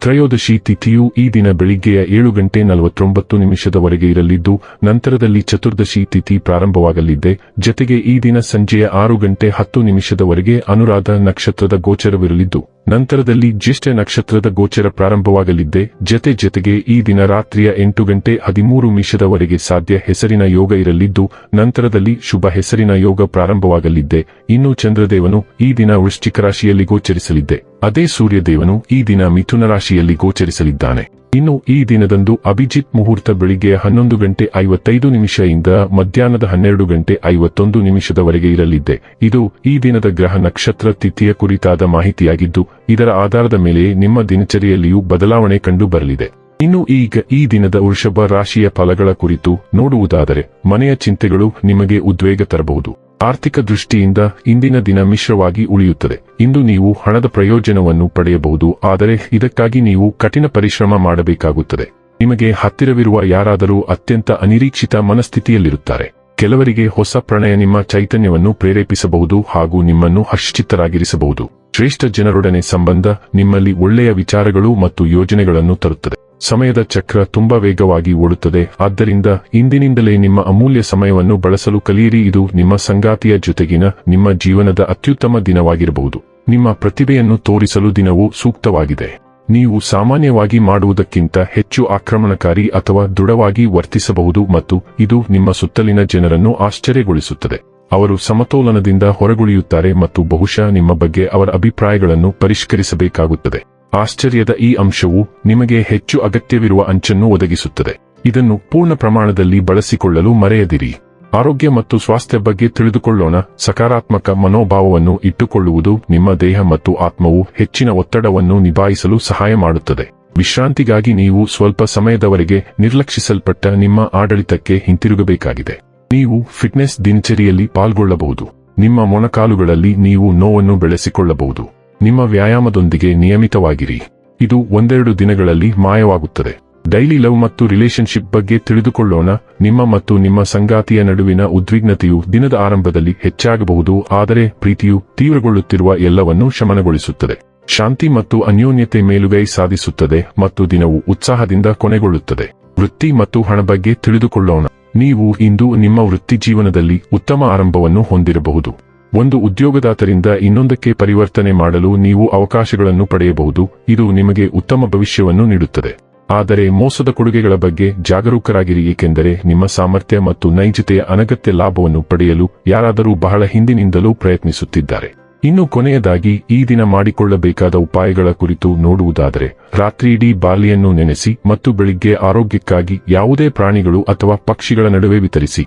ತ್ರಯೋದಶಿ ತಿಥಿಯು ಈ ದಿನ ಬೆಳಿಗ್ಗೆಯ ಏಳು ಗಂಟೆ ನಲವತ್ತೊಂಬತ್ತು ನಿಮಿಷದವರೆಗೆ ಇರಲಿದ್ದು, ನಂತರದಲ್ಲಿ ಚತುರ್ದಶಿ ತಿಥಿ ಪ್ರಾರಂಭವಾಗಲಿದೆ. ಜತೆಗೆ ಈ ದಿನ ಸಂಜೆಯ ಆರು ಗಂಟೆ ಹತ್ತು ನಿಮಿಷದವರೆಗೆ ಅನುರಾಧ ನಕ್ಷತ್ರದ ಗೋಚರವಿರಲಿದ್ದು ನಂತರದಲ್ಲಿ ಜ್ಯೇಷ್ಠ ನಕ್ಷತ್ರದ ಗೋಚರ ಪ್ರಾರಂಭವಾಗಲಿದ್ದೆ. ಜತೆ ಜತೆಗೆ ಈ ದಿನ ರಾತ್ರಿಯ ಎಂಟು ಗಂಟೆ ಹದಿಮೂರು ನಿಮಿಷದವರೆಗೆ ಸಾಧ್ಯ ಹೆಸರಿನ ಯೋಗ ಇರಲಿದ್ದು, ನಂತರದಲ್ಲಿ ಶುಭ ಹೆಸರಿನ ಯೋಗ ಪ್ರಾರಂಭವಾಗಲಿದ್ದೆ. ಇನ್ನು ಚಂದ್ರದೇವನು ಈ ದಿನ ವೃಶ್ಚಿಕ ರಾಶಿಯಲ್ಲಿ ಗೋಚರಿಸಲಿದ್ದೆ. ಅದೇ ಸೂರ್ಯದೇವನು ಈ ದಿನ ಮಿಥುನ ರಾಶಿಯಲ್ಲಿ ಗೋಚರಿಸಲಿದ್ದಾನೆ. ಇನ್ನು ಈ ದಿನದಂದು ಅಭಿಜಿತ್ ಮುಹೂರ್ತ ಬೆಳಿಗ್ಗೆ ಹನ್ನೊಂದು ಗಂಟೆ ಐವತ್ತೈದು ನಿಮಿಷದಿಂದ ಮಧ್ಯಾಹ್ನದ ಹನ್ನೆರಡು ಗಂಟೆ ಐವತ್ತೊಂದು ನಿಮಿಷದವರೆಗೆ ಇರಲಿದೆ. ಇದು ಈ ದಿನದ ಗ್ರಹ ನಕ್ಷತ್ರ ತಿಥಿಯ ಕುರಿತಾದ ಮಾಹಿತಿಯಾಗಿದ್ದು, ಇದರ ಆಧಾರದ ಮೇಲೆ ನಿಮ್ಮ ದಿನಚರಿಯಲ್ಲಿಯೂ ಬದಲಾವಣೆ ಕಂಡು ಬರಲಿದೆ ಇನ್ನು ಈಗ ಈ ದಿನದ ವೃಷಭ ರಾಶಿಯ ಫಲಗಳ ಕುರಿತು ನೋಡುವುದಾದರೆ, ಮನೆಯ ಚಿಂತೆಗಳು ನಿಮಗೆ ಉದ್ವೇಗ ತರಬಹುದು. ಆರ್ಥಿಕ ದೃಷ್ಟಿಯಿಂದ ಇಂದಿನ ದಿನ ಮಿಶ್ರವಾಗಿ ಉಳಿಯುತ್ತದೆ. ಇಂದು ನೀವು ಹಣದ ಪ್ರಯೋಜನವನ್ನು ಪಡೆಯಬಹುದು, ಆದರೆ ಇದಕ್ಕಾಗಿ ನೀವು ಕಠಿಣ ಪರಿಶ್ರಮ ಮಾಡಬೇಕಾಗುತ್ತದೆ. ನಿಮಗೆ ಹತ್ತಿರವಿರುವ ಯಾರಾದರೂ ಅತ್ಯಂತ ಅನಿರೀಕ್ಷಿತ ಮನಸ್ಥಿತಿಯಲ್ಲಿರುತ್ತಾರೆ. ಕೆಲವರಿಗೆ ಹೊಸ ಪ್ರಣಯ ನಿಮ್ಮ ಚೈತನ್ಯವನ್ನು ಪ್ರೇರೇಪಿಸಬಹುದು ಹಾಗೂ ನಿಮ್ಮನ್ನು ಹರ್ಷಚಿತ್ತರಾಗಿರಿಸಬಹುದು ಶ್ರೇಷ್ಠ ಜನರೊಡನೆ ಸಂಬಂಧ ನಿಮ್ಮಲ್ಲಿ ಒಳ್ಳೆಯ ವಿಚಾರಗಳು ಮತ್ತು ಯೋಜನೆಗಳನ್ನು ತರುತ್ತದೆ. ಸಮಯದ ಚಕ್ರ ತುಂಬಾ ವೇಗವಾಗಿ ಓಡುತ್ತದೆ. ಆದ್ದರಿಂದ ಇಂದಿನಿಂದಲೇ ನಿಮ್ಮ ಅಮೂಲ್ಯ ಸಮಯವನ್ನು ಬಳಸಲು ಕಲಿಯಿರಿ. ಇದು ನಿಮ್ಮ ಸಂಗಾತಿಯ ಜೊತೆಗಿನ ನಿಮ್ಮ ಜೀವನದ ಅತ್ಯುತ್ತಮ ದಿನವಾಗಿರಬಹುದು. ನಿಮ್ಮ ಪ್ರತಿಭೆಯನ್ನು ತೋರಿಸಲು ದಿನವು ಸೂಕ್ತವಾಗಿದೆ. ನೀವು ಸಾಮಾನ್ಯವಾಗಿ ಮಾಡುವುದಕ್ಕಿಂತ ಹೆಚ್ಚು ಆಕ್ರಮಣಕಾರಿ ಅಥವಾ ದೃಢವಾಗಿ ವರ್ತಿಸಬಹುದು ಮತ್ತು ಇದು ನಿಮ್ಮ ಸುತ್ತಲಿನ ಜನರನ್ನು ಆಶ್ಚರ್ಯಗೊಳಿಸುತ್ತದೆ. ಅವರು ಸಮತೋಲನದಿಂದ ಹೊರಗುಳಿಯುತ್ತಾರೆ ಮತ್ತು ಬಹುಶಃ ನಿಮ್ಮ ಬಗ್ಗೆ ಅವರ ಅಭಿಪ್ರಾಯಗಳನ್ನು ಪರಿಷ್ಕರಿಸಬೇಕಾಗುತ್ತದೆ. ಆಶ್ಚರ್ಯದ ಈ ಅಂಶವು ನಿಮಗೆ ಹೆಚ್ಚು ಅಗತ್ಯವಿರುವ ಅಂಚನ್ನು ಒದಗಿಸುತ್ತದೆ. ಇದನ್ನು ಪೂರ್ಣ ಪ್ರಮಾಣದಲ್ಲಿ ಬಳಸಿಕೊಳ್ಳಲು ಮರೆಯದಿರಿ. ಆರೋಗ್ಯ ಮತ್ತು ಸ್ವಾಸ್ಥ್ಯ ಬಗ್ಗೆ ತಿಳಿದುಕೊಳ್ಳೋಣ. ಸಕಾರಾತ್ಮಕ ಮನೋಭಾವವನ್ನು ಇಟ್ಟುಕೊಳ್ಳುವುದು ನಿಮ್ಮ ದೇಹ ಮತ್ತು ಆತ್ಮವು ಹೆಚ್ಚಿನ ಒತ್ತಡವನ್ನು ನಿಭಾಯಿಸಲು ಸಹಾಯ ಮಾಡುತ್ತದೆ. ವಿಶ್ರಾಂತಿಗಾಗಿ ನೀವು ಸ್ವಲ್ಪ ಸಮಯದವರೆಗೆ ನಿರ್ಲಕ್ಷಿಸಲ್ಪಟ್ಟ ನಿಮ್ಮ ಆಡಳಿತಕ್ಕೆ ಹಿಂತಿರುಗಬೇಕಾಗಿದೆ. ನೀವು ಫಿಟ್ನೆಸ್ ದಿನಚರಿಯಲ್ಲಿ ಪಾಲ್ಗೊಳ್ಳಬಹುದು. ನಿಮ್ಮ ಮೊಣಕಾಲುಗಳಲ್ಲಿ ನೀವು ನೋವನ್ನು ಬೆಳೆಸಿಕೊಳ್ಳಬಹುದು. ನಿಮ್ಮ ವ್ಯಾಯಾಮದೊಂದಿಗೆ ನಿಯಮಿತವಾಗಿರಿ. ಇದು ಒಂದೆರಡು ದಿನಗಳಲ್ಲಿ ಮಾಯವಾಗುತ್ತದೆ. ಡೈಲಿ ಲವ್ ಮತ್ತು ರಿಲೇಶನ್ಶಿಪ್ ಬಗ್ಗೆ ತಿಳಿದುಕೊಳ್ಳೋಣ. ನಿಮ್ಮ ಮತ್ತು ನಿಮ್ಮ ಸಂಗಾತಿಯ ನಡುವಿನ ಉದ್ವಿಗ್ನತೆಯು ದಿನದ ಆರಂಭದಲ್ಲಿ ಹೆಚ್ಚಾಗಬಹುದು, ಆದರೆ ಪ್ರೀತಿಯು ತೀವ್ರಗೊಳ್ಳುತ್ತಿರುವ ಎಲ್ಲವನ್ನೂ ಶಮನಗೊಳಿಸುತ್ತದೆ. ಶಾಂತಿ ಮತ್ತು ಅನ್ಯೋನ್ಯತೆ ಮೇಲುಗೈ ಸಾಧಿಸುತ್ತದೆ ಮತ್ತು ದಿನವು ಉತ್ಸಾಹದಿಂದ ಕೊನೆಗೊಳ್ಳುತ್ತದೆ. ವೃತ್ತಿ ಮತ್ತು ಹಣ ಬಗ್ಗೆ ತಿಳಿದುಕೊಳ್ಳೋಣ. ನೀವು ಇಂದು ನಿಮ್ಮ ವೃತ್ತಿ ಜೀವನದಲ್ಲಿ ಉತ್ತಮ ಆರಂಭವನ್ನು ಹೊಂದಿರಬಹುದು. ಒಂದು ಉದ್ಯೋಗದಾತರಿಂದ ಇನ್ನೊಂದಕ್ಕೆ ಪರಿವರ್ತನೆ ಮಾಡಲು ನೀವು ಅವಕಾಶಗಳನ್ನು ಪಡೆಯಬಹುದು, ಇದು ನಿಮಗೆ ಉತ್ತಮ ಭವಿಷ್ಯವನ್ನು ನೀಡುತ್ತದೆ. ಆದರೆ ಮೋಸದ ಕೊಡುಗೆಗಳ ಬಗ್ಗೆ ಜಾಗರೂಕರಾಗಿರಿ, ಏಕೆಂದರೆ ನಿಮ್ಮ ಸಾಮರ್ಥ್ಯ ಮತ್ತು ನೈಜತೆಯ ಅನಗತ್ಯ ಲಾಭವನ್ನು ಪಡೆಯಲು ಯಾರಾದರೂ ಬಹಳ ಹಿಂದಿನಿಂದಲೂ ಪ್ರಯತ್ನಿಸುತ್ತಿದ್ದಾರೆ. ಇನ್ನು ಕೊನೆಯದಾಗಿ, ಈ ದಿನ ಮಾಡಿಕೊಳ್ಳಬೇಕಾದ ಉಪಾಯಗಳ ಕುರಿತು ನೋಡುವುದಾದರೆ ರಾತ್ರಿಯಿಡೀ ಬಾಲಿಯನ್ನು ನೆನೆಸಿ ಮತ್ತು ಬೆಳಿಗ್ಗೆ ಆರೋಗ್ಯಕ್ಕಾಗಿ ಯಾವುದೇ ಪ್ರಾಣಿಗಳು ಅಥವಾ ಪಕ್ಷಿಗಳ ನಡುವೆ ವಿತರಿಸಿ.